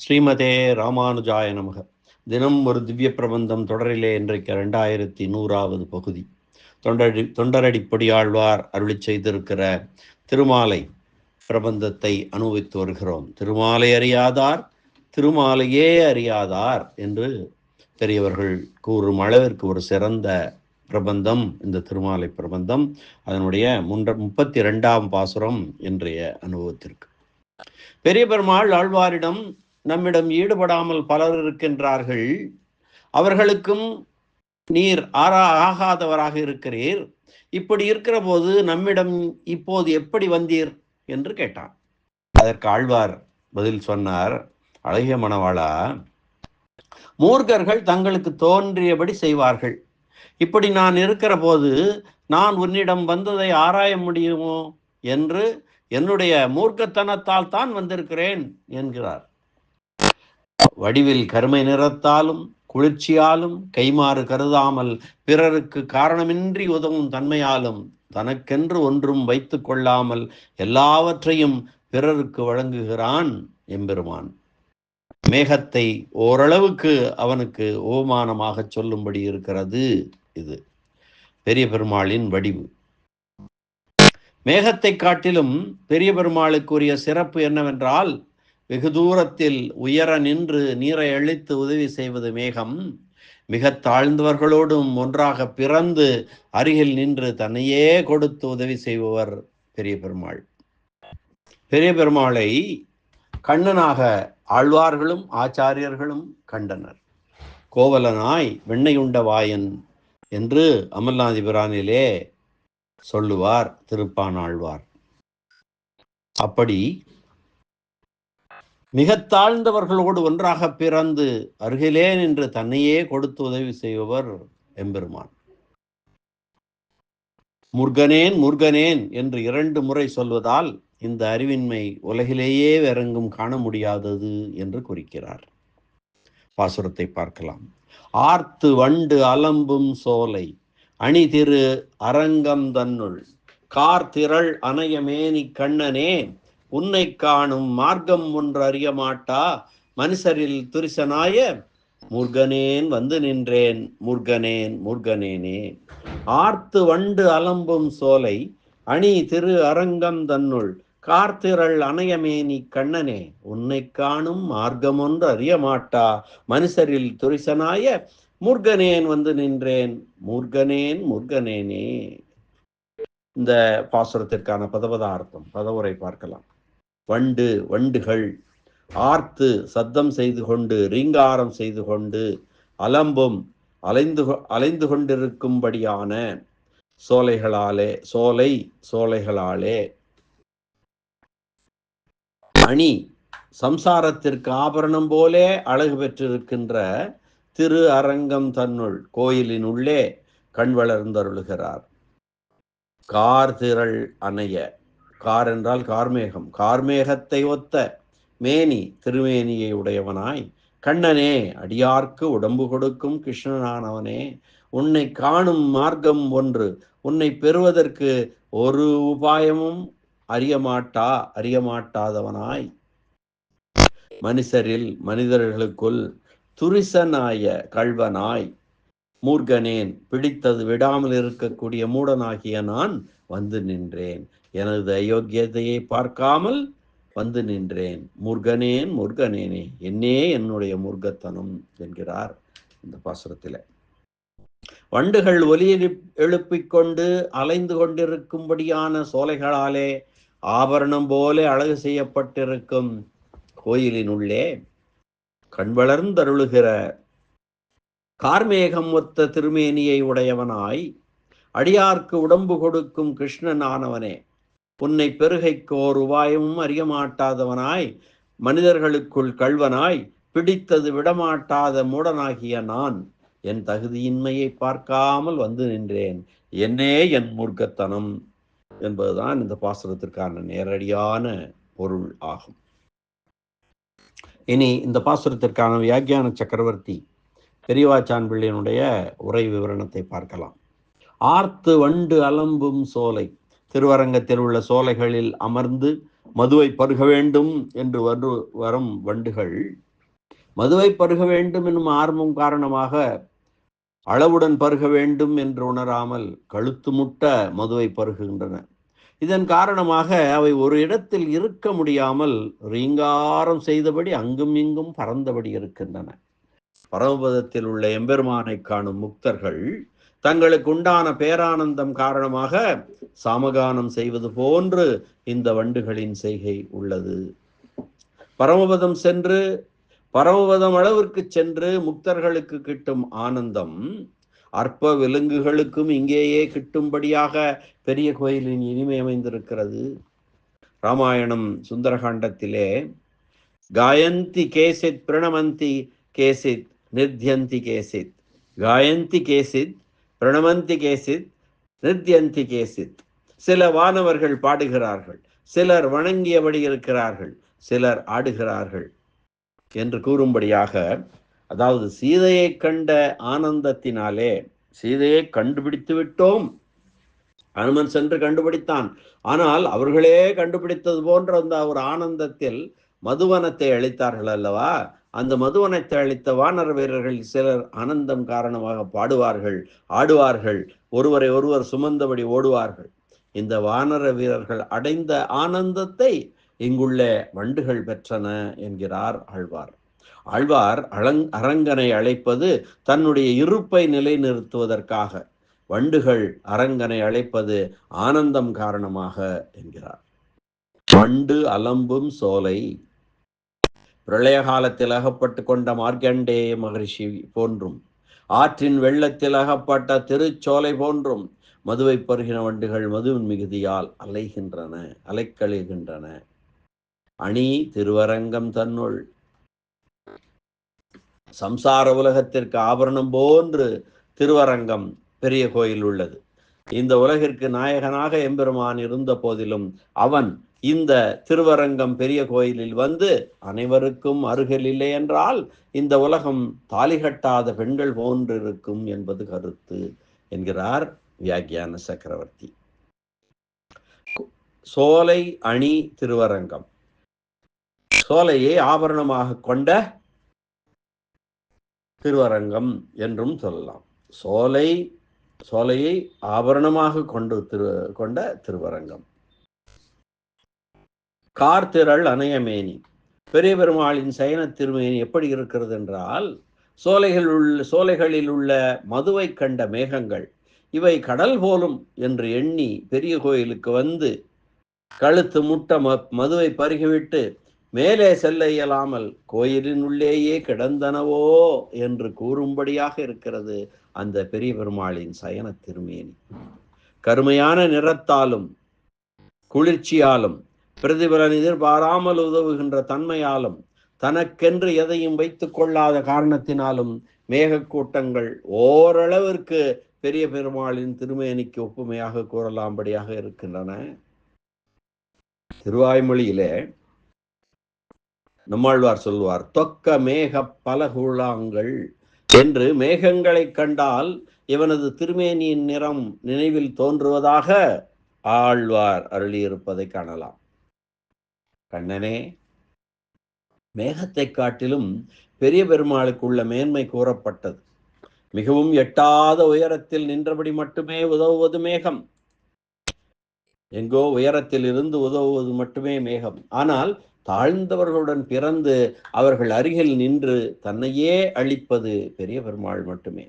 ஸ்ரீமதே ராமானுஜாய நமக. தினம் ஒரு திவ்ய பிரபந்தம் தொடரிலே இன்றைக்கு ரெண்டாயிரத்தி நூறாவது பகுதி. தொண்டடி தொண்டரடிப்படியாழ்வார் அருளி செய்திருக்கிற திருமாலை பிரபந்தத்தை அனுபவித்து வருகிறோம். திருமாலை அறியாதார் திருமாலையே அறியாதார் என்று பெரியவர்கள் கூறும் அளவிற்கு ஒரு சிறந்த பிரபந்தம் இந்த திருமாலை பிரபந்தம். அதனுடைய முன்ற முப்பத்தி ரெண்டாம் பாசுரம் இன்றைய அனுபவத்திற்கு. பெரிய பெருமாள் ஆழ்வாரிடம் நம்மிடம் ஈடுபடாமல் பலர் இருக்கின்றார்கள். அவர்களுக்கும் நீர் ஆறா ஆகாதவராக இருக்கிறீர். இப்படி இருக்கிற போது நம்மிடம் இப்போது எப்படி வந்தீர்? என்று கேட்டான். அதற்கு ஆழ்வார் பதில் சொன்னார் அழகிய மணவாளா மூர்க்கர்கள் தங்களுக்கு தோன்றியபடி செய்வார்கள். இப்படி நான் இருக்கிற போது நான் உன்னிடம் வந்ததை ஆராய முடியுமோ? என்று என்னுடைய மூர்க்கத்தனத்தால் தான் வந்திருக்கிறேன் என்கிறார். வடிவில் கருமை நிறத்தாலும் குளிர்ச்சியாலும் கைமாறு கருதாமல் பிறருக்கு காரணமின்றி உதவும் தன்மையாலும் தனக்கென்று ஒன்றும் வைத்து கொள்ளாமல் எல்லாவற்றையும் பிறருக்கு வழங்குகிறான் எம்பெருமான். மேகத்தை ஓரளவுக்கு அவனுக்கு ஓமானமாக சொல்லும்படி இருக்கிறது இது. பெரிய பெருமாளின் வடிவு. மேகத்தை காட்டிலும் பெரிய பெருமாளுக்குரிய சிறப்பு என்னவென்றால் வெகு தூரத்தில் உயர நின்று நீரை அழித்து உதவி செய்வது மேகம். மிக தாழ்ந்தவர்களோடும் ஒன்றாக பிறந்து அருகில் நின்று தன்னையே கொடுத்து உதவி செய்பவர் பெரிய பெருமாள். பெரிய பெருமாளை கண்ணனாக ஆழ்வார்களும் ஆச்சாரியர்களும் கண்டனர். கோவலனாய் வெண்ணையுண்ட வாயன் என்று அமல்நாதிபிரானிலே சொல்லுவார் திருப்பான் ஆழ்வார். அப்படி மிக தாழ்ந்தவர்களோடு ஒன்றாக பிறந்து அருகிலே நின்று தன்னையே கொடுத்து உதவி செய்பவர் எம்பெருமான். முருகனேன் முருகனேன் என்று இரண்டு முறை சொல்வதால் இந்த அறிவின்மை உலகிலேயே வேறெங்கும் காண முடியாதது என்று குறிக்கிறார். பாசுரத்தை பார்க்கலாம். ஆர்த்து வண்டு அலம்பும் சோலை அணி திரு அரங்கம் தன்னுள் கார்த்திரள் அணையமேனி கண்ணனே உன்னை காணும் மார்க்கம் ஒன்று அறிய மாட்டா. மனுஷரில் துரிசனாய முருகனேன் வந்து நின்றேன். முருகனேன் முருகனேனே. ஆர்த்து வண்டு அலம்பும் சோலை அணி திரு அரங்கம் தன்னுள். கார்த்திரள் அணையமேனி கண்ணனே. உன்னை காணும் மார்க்கம் ஒன்று அறிய மாட்டா. மனுஷரில் துரிசனாய முருகனேன் வந்து நின்றேன். முருகனேன் முருகனேனே. இந்த பாசுரத்திற்கான பதபதார்த்தம் பதவுரை பார்க்கலாம். வண்டு வண்டுகள். ஆர்த்து சத்தம் செய்து கொண்டு ரீங்காரம் செய்து கொண்டு அலம்பும் அலைந்து அலைந்து கொண்டிருக்கும்படியான சோலைகளாலே சோலை சோலைகளாலே. அணி சம்சாரத்திற்கு ஆபரணம் போலே அழகு பெற்றிருக்கின்ற திரு அரங்கம் தன்னுள் கோயிலின் உள்ளே கண் வளர்ந்தருளுகிறார். கார் திரள் அணைய கார் என்றால் கார்மேகம். கார்மேகத்தை ஒத்த மேனி திருமேனியை உடையவனாய். கண்ணனே அடியார்க்கு உடம்பு கொடுக்கும் கிருஷ்ணனானவனே உன்னை காணும் மார்க்கம் ஒன்று உன்னை பெறுவதற்கு ஒரு உபாயமும் அறியமாட்டா அறியமாட்டாதவனாய். மனுஷரில் மனிதர்களுக்குள் துரிசனாய கல்வனாய் மூர்கனேன் பிடித்தது விடாமல் இருக்கக்கூடிய மூடனாகிய நான் வந்து நின்றேன். எனது அயோக்கியதையை பார்க்காமல் வந்து நின்றேன். முருகனேன் முருகனேனே என்னே என்னுடைய முருகத்தனம் என்கிறார் இந்த பாசுரத்தில். வண்டுகள் ஒலி எழுப்பிக் கொண்டு அலைந்து கொண்டிருக்கும்படியான சோலைகளாலே ஆபரணம் போல அழகு செய்யப்பட்டிருக்கும் கோயிலின் உள்ளே கண் வளர்ந்தருளுகிற கார்மேகம் ஒத்த திருமேனியை உடையவனாய் அடியார்க்கு உடம்பு கொடுக்கும் கிருஷ்ணன் ஆனவனே புன்னை பெருகைக்கு ஓர் உபாயமும் மனிதர்களுக்குள் கள்வனாய் பிடித்தது விடமாட்டாத மூடனாகிய நான் என் தகுதியின்மையை பார்க்காமல் வந்து நின்றேன். என்னே என் மூர்க்கத்தனம்? என்பதுதான் இந்த பாசுரத்திற்கான நேரடியான பொருள் ஆகும். இனி இந்த பாசுரத்திற்கான வியாக்கியான சக்கரவர்த்தி பெரியவாச்சான் பிள்ளையனுடைய உரை விவரணத்தை பார்க்கலாம். ஆர்த்து வண்டு அலம்பும் சோலை திருவரங்கத்தில் உள்ள சோலைகளில் அமர்ந்து மதுவை பருக வேண்டும் என்று வரு வரும் வண்டுகள் மதுவை பருக வேண்டும் என்னும் ஆர்வம் காரணமாக அளவுடன் பருக வேண்டும் என்று உணராமல் கழுத்து முட்ட மதுவை பருகுகின்றன. இதன் காரணமாக அவை ஒரு இடத்தில் இருக்க முடியாமல் ரீங்காரம் செய்தபடி அங்கும் இங்கும் பறந்தபடி இருக்கின்றன. பரமபதத்தில் உள்ள எம்பெருமானை காணும் முக்தர்கள் தங்களுக்கு உண்டான பேரானந்தம் காரணமாக சாமகானம் செய்வது போன்று இந்த வண்டுகளின் செய்கை உள்ளது. பரமபதம் சென்று பரமபதம் அளவிற்கு சென்று முக்தர்களுக்கு கிட்டும் ஆனந்தம் அற்ப விலங்குகளுக்கும் இங்கேயே கிட்டும்படியாக பெரிய கோயிலின் இனிமை அமைந்திருக்கிறது. ராமாயணம் சுந்தரகாண்டத்திலே காயந்தி கேசித் பிரணமந்தி கேசித் நிர்த்தியந்தி கேசித் காயந்தி கேசித் பிரணமந்தி கேசித் நித்யந்தி கேசித். சில வானவர்கள் பாடுகிறார்கள் சிலர் வணங்கியபடி இருக்கிறார்கள் சிலர் ஆடுகிறார்கள் என்று கூறும்படியாக அதாவது சீதையை கண்ட ஆனந்தத்தினாலே சீதையை கண்டுபிடித்து விட்டோம். அனுமன் சென்று கண்டுபிடித்தான். ஆனால் அவர்களே கண்டுபிடித்தது போன்ற அந்த ஒரு ஆனந்தத்தில் மதுவனத்தை அளித்தார்கள் அல்லவா? அந்த மதுவனை அளித்த வானர வீரர்கள் சிலர் ஆனந்தம் காரணமாக பாடுவார்கள் ஆடுவார்கள். ஒருவரை ஒருவர் சுமந்தபடி ஓடுவார்கள். இந்த வானர வீரர்கள் அடைந்த ஆனந்தத்தை இங்குள்ள வண்டுகள் பெற்றன என்கிறார் ஆழ்வார். ஆழ்வார் அலங் அரங்கனை அழைப்பது தன்னுடைய இருப்பை நிலைநிறுத்துவதற்காக வண்டுகள் அரங்கனை அழைப்பது ஆனந்தம் காரணமாக என்கிறார். வண்டு அலம்பும் சோலை பிரளய காலத்தில் அகப்பட்டு கொண்ட மார்க்கண்டேய மகரிஷி போன்றும் ஆற்றின் வெள்ளத்தில் அகப்பட்ட திருச்சோலை போன்றும் மதுவை பருகின வண்டுகள் மதுவின் மிகுதியால் அலைகின்றன அலைக்கழிகின்றன. அணி திருவரங்கம் தன்னுள். சம்சார உலகத்திற்கு ஆபரணம் போன்று திருவரங்கம் பெரிய கோயில் உள்ளது. இந்த உலகிற்கு நாயகனாக எம்பெருமான் இருந்த போதிலும் அவன் இந்த திருவரங்கம் பெரிய கோயிலில் வந்து அனைவருக்கும் அருகில் இல்லை என்றால் இந்த உலகம் தாலி கட்டாத பெண்கள் போன்றிருக்கும் என்பது கருத்து என்கிறார் வியாக்கியான சக்கரவர்த்தி. சோலை அணி திருவரங்கம். சோலையை ஆபரணமாக கொண்ட திருவரங்கம் என்றும் சொல்லலாம். சோலை சோலையை ஆபரணமாக கொண்டு திரு கொண்ட திருவரங்கம். கார்த்திரள் அணையமேனி. பெரிய பெருமாளின் சயன திருமேனி எப்படி இருக்கிறது என்றால் சோலைகள் உள்ள சோலைகளில் உள்ள மதுவை கண்ட மேகங்கள் இவை கடல் போலும் என்று எண்ணி பெரிய கோயிலுக்கு வந்து கழுத்து முட்ட ம மதுவை பருகிவிட்டு மேலே செல்ல இயலாமல் கோயிலின் உள்ளேயே கிடந்தனவோ என்று கூறும்படியாக இருக்கிறது அந்த பெரிய பெருமாளின் சயன திருமேனி. கருமையான நிறத்தாலும் குளிர்ச்சியாலும் பிரதிபலன் எதிர்பாராமல் உதவுகின்ற தன்மையாலும் தனக்கென்று எதையும் வைத்துக் கொள்ளாத காரணத்தினாலும் மேகக்கூட்டங்கள் ஓரளவிற்கு பெரிய பெருமாளின் திருமேனிக்கு ஒப்புமையாக கூறலாம்படியாக இருக்கின்றன. திருவாய்மொழியிலே நம்மாழ்வார் சொல்வார் தொக்க மேக பலகுழாங்கள் என்று மேகங்களை கண்டால் இவனது திருமேனியின் நிறம் நினைவில் தோன்றுவதாக ஆழ்வார் அருளியிருப்பதை காணலாம். கண்ணனே மேகத்தை காட்டிலும் பெரிய பெருமாளுக்கு உள்ள மேன்மை கூறப்பட்டது. மிகவும் எட்டாத உயரத்தில் நின்றபடி மட்டுமே உதவுவது மேகம். எங்கோ உயரத்தில் இருந்து உதவுவது மட்டுமே மேகம். ஆனால் தாழ்ந்தவர்களுடன் பிறந்து அவர்கள் அருகில் நின்று தன்னையே அழிப்பது பெரிய பெருமாள் மட்டுமே.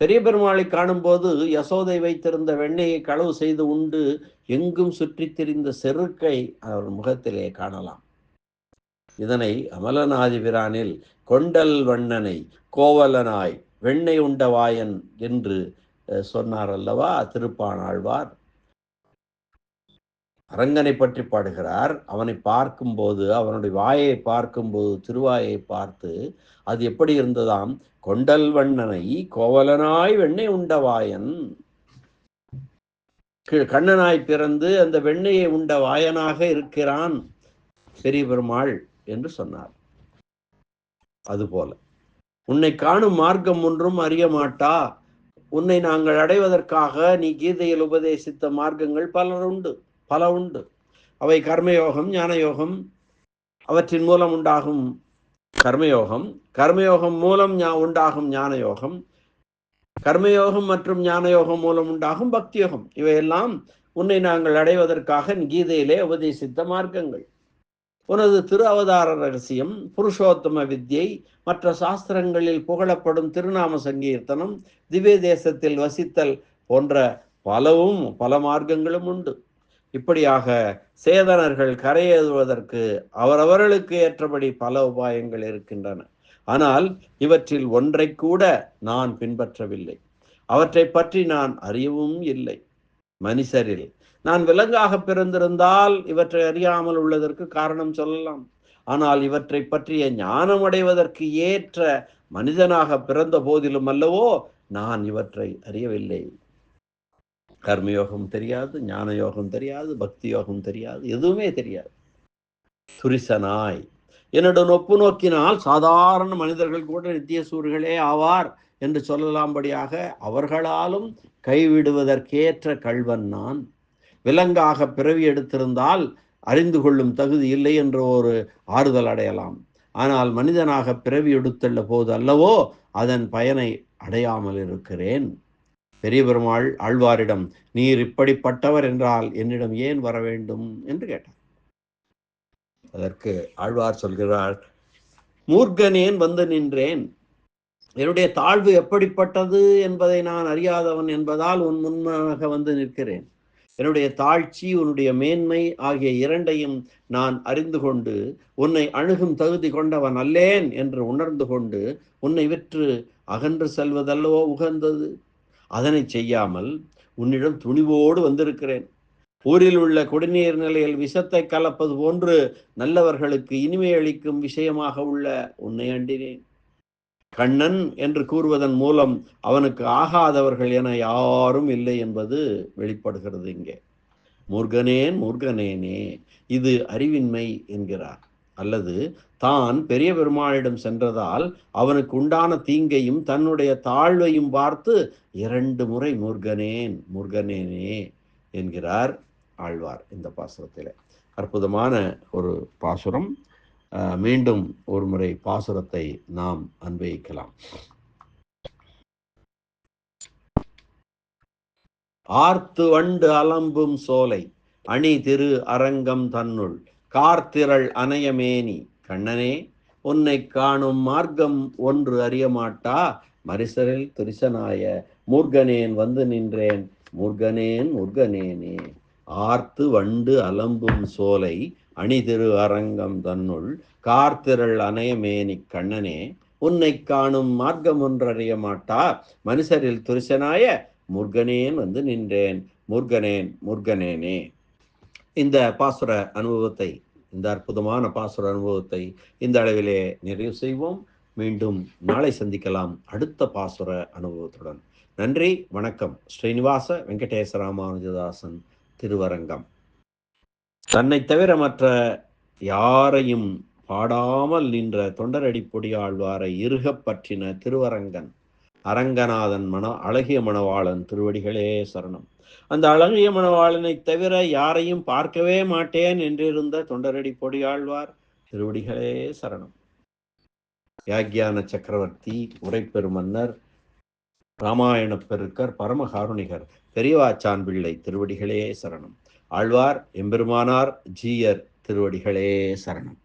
பெரிய பெருமாளை காணும்போது யசோதை வைத்திருந்த வெண்ணையை களவு செய்து உண்டு எங்கும் சுற்றித் திரிந்த செருக்கை அவர் முகத்திலே காணலாம். இதனை அமலநாதிபிரானில் கொண்டல் வண்ணனை கோவலனாய் வெண்ணெய் உண்டவாயன் என்று சொன்னார் அல்லவா திருப்பானாழ்வார். அரங்கனை பற்றி பாடுகிறார். அவனை பார்க்கும்போது அவனுடைய வாயை பார்க்கும்போது திருவாயை பார்த்து அது எப்படி இருந்ததாம்? கொண்டல் வண்ணனை கோவலனாய் வெண்ணை உண்ட வாயன் கண்ணனாய் பிறந்து அந்த வெண்ணையை உண்ட வாயனாக இருக்கிறான் பெரிய பெருமாள் என்று சொன்னார். அதுபோல உன்னை காணும் மார்க்கம் ஒன்றும் அறிய மாட்டா. உன்னை நாங்கள் அடைவதற்காக நீ கீதையில் உபதேசித்த மார்க்கங்கள் பலர் உண்டு பல உண்டு. அவை கர்மயோகம் ஞானயோகம் அவற்றின் மூலம் உண்டாகும் கர்மயோகம். கர்மயோகம் மூலம் ஞா உண்டாகும் ஞானயோகம். கர்மயோகம் மற்றும் ஞானயோகம் மூலம் உண்டாகும் பக்தியோகம். இவையெல்லாம் உன்னை நாங்கள் அடைவதற்காக கீதையிலே உபதேசித்த மார்க்கங்கள். உனது திரு அவதார ரகசியம் புருஷோத்தம வித்யை மற்ற சாஸ்திரங்களில் புகழப்படும் திருநாம சங்கீர்த்தனம் திவ்ய தேசத்தில் வசித்தல் போன்ற பலவும் பல மார்க்கங்களும் உண்டு. இப்படியாக சேதனர்கள் கரையேறுவதற்கு அவரவர்களுக்கு ஏற்றபடி பல உபாயங்கள் இருக்கின்றன. ஆனால் இவற்றில் ஒன்றை கூட நான் பின்பற்றவில்லை. அவற்றை பற்றி நான் அறியவும் இல்லை. மனுஷரில் நான் விலங்காக பிறந்திருந்தால் இவற்றை அறியாமல் உள்ளதற்கு காரணம் சொல்லலாம். ஆனால் இவற்றை பற்றிய ஞானம் அடைவதற்கு ஏற்ற மனிதனாக பிறந்த போதிலும் அல்லவோ நான் இவற்றை அறியவில்லை. கர்மயோகம் தெரியாது ஞான யோகம் தெரியாது பக்தி யோகம் தெரியாது எதுவுமே தெரியாது. துரிசனாய். என்னுடன் ஒப்பு நோக்கினால் சாதாரண மனிதர்கள் கூட நித்திய சூர்களே ஆவார் என்று சொல்லலாம்படியாக அவர்களாலும் கைவிடுவதற்கேற்ற கல்வன் நான். விலங்காக பிறவி எடுத்திருந்தால் அறிந்து கொள்ளும் தகுதி இல்லை என்ற ஒரு ஆறுதல் அடையலாம். ஆனால் மனிதனாக பிறவி எடுத்துள்ள போது அல்லவோ அதன் பயனை அடையாமல் இருக்கிறேன். பெரிய பெருமாள் ஆழ்வாரிடம் நீர் இப்படிப்பட்டவர் என்றால் என்னிடம் ஏன் வர வேண்டும்? என்று கேட்டார். அதற்கு ஆழ்வார் சொல்கிறார் மூர்க்கனேன் வந்து நின்றேன்? என்னுடைய தாழ்வு எப்படிப்பட்டது என்பதை நான் அறியாதவன் என்பதால் உன் முன்பாக வந்து நிற்கிறேன். என்னுடைய தாழ்ச்சி உன்னுடைய மேன்மை ஆகிய இரண்டையும் நான் அறிந்து கொண்டு உன்னை அணுகும் தகுதி கொண்டவன் அல்லேன் என்று உணர்ந்து கொண்டு உன்னை விற்று அகன்று செல்வதல்லவோ உகந்தது? அதனை செய்யாமல் உன்னிடம் துணிவோடு வந்திருக்கிறேன். ஊரில் உள்ள குடிநீர் நிலையில் விஷத்தை கலப்பது போன்று நல்லவர்களுக்கு இனிமை அளிக்கும் விஷயமாக உள்ள உன்னை அண்டினேன். கண்ணன் என்று கூறுவதன் மூலம் அவனுக்கு ஆகாதவர்கள் என யாரும் இல்லை என்பது வெளிப்படுகிறது இங்கே. முருகனேன் முருகனேனே இது அறிவின்மை என்கிறார். அல்லது தான் பெரிய பெருமாளிடம் சென்றதால் அவனுக்கு உண்டான தீங்கையும் தன்னுடைய தாழ்வையும் பார்த்து இரண்டு முறை முருகனேன் முருகனேனே என்கிறார் ஆழ்வார் இந்த பாசுரத்தில். அற்புதமான ஒரு பாசுரம். மீண்டும் ஒரு முறை பாசுரத்தை நாம் அன்வயிக்கலாம் ஆர்த்து வண்டு அலம்பும் சோலை அணி திரு அரங்கம் தன்னுள் கார்த்திரள் அணையமேனி கண்ணனே உன்னை காணும் மார்க்கம் ஒன்று அறியமாட்டா? மரிசரில் துரிசனாய மூர்கனேன் வந்து நின்றேன். முருகனேன் முருகனேனே ஆர்த்து வண்டு அலம்பும் சோலை அணிதிரு அரங்கம் தன்னுள் கார்த்திரள் அணையமேனி கண்ணனே உன்னை காணும் மார்க்கம் ஒன்றறிய மாட்டா மனுஷரில் துரிசனாய முருகனேன் வந்து நின்றேன். முருகனேன் முருகனேனே இந்த பாசுர அனுபவத்தை இந்த அற்புதமான பாசுர அனுபவத்தை இந்த அளவிலே நிறைவு செய்வோம். மீண்டும் நாளை சந்திக்கலாம் அடுத்த பாசுர அனுபவத்துடன். நன்றி வணக்கம். ஸ்ரீனிவாச வெங்கடேச ராமானுஜதாசன் திருவரங்கம். தன்னை தவிர மற்ற யாரையும் பாடாமல் நின்ற தொண்டரடி பொடியாழ்வாரை இருகப் பற்றின திருவரங்கன். அரங்கநாதன் மன அழகிய மணவாளன் திருவடிகளே சரணம். அந்த அழகிய மணவாளனை தவிர யாரையும் பார்க்கவே மாட்டேன் என்றிருந்த தொண்டரடி பொடியாழ்வார் திருவடிகளே சரணம். யாக்யான சக்கரவர்த்தி உரைப்பெருமன்னர் ராமாயண பெருக்கர் பரமகாருணிகர் பெரியவாச்சான் பிள்ளை திருவடிகளே சரணம். ஆழ்வார் எம்பெருமானார் ஜீயர் திருவடிகளே சரணம்.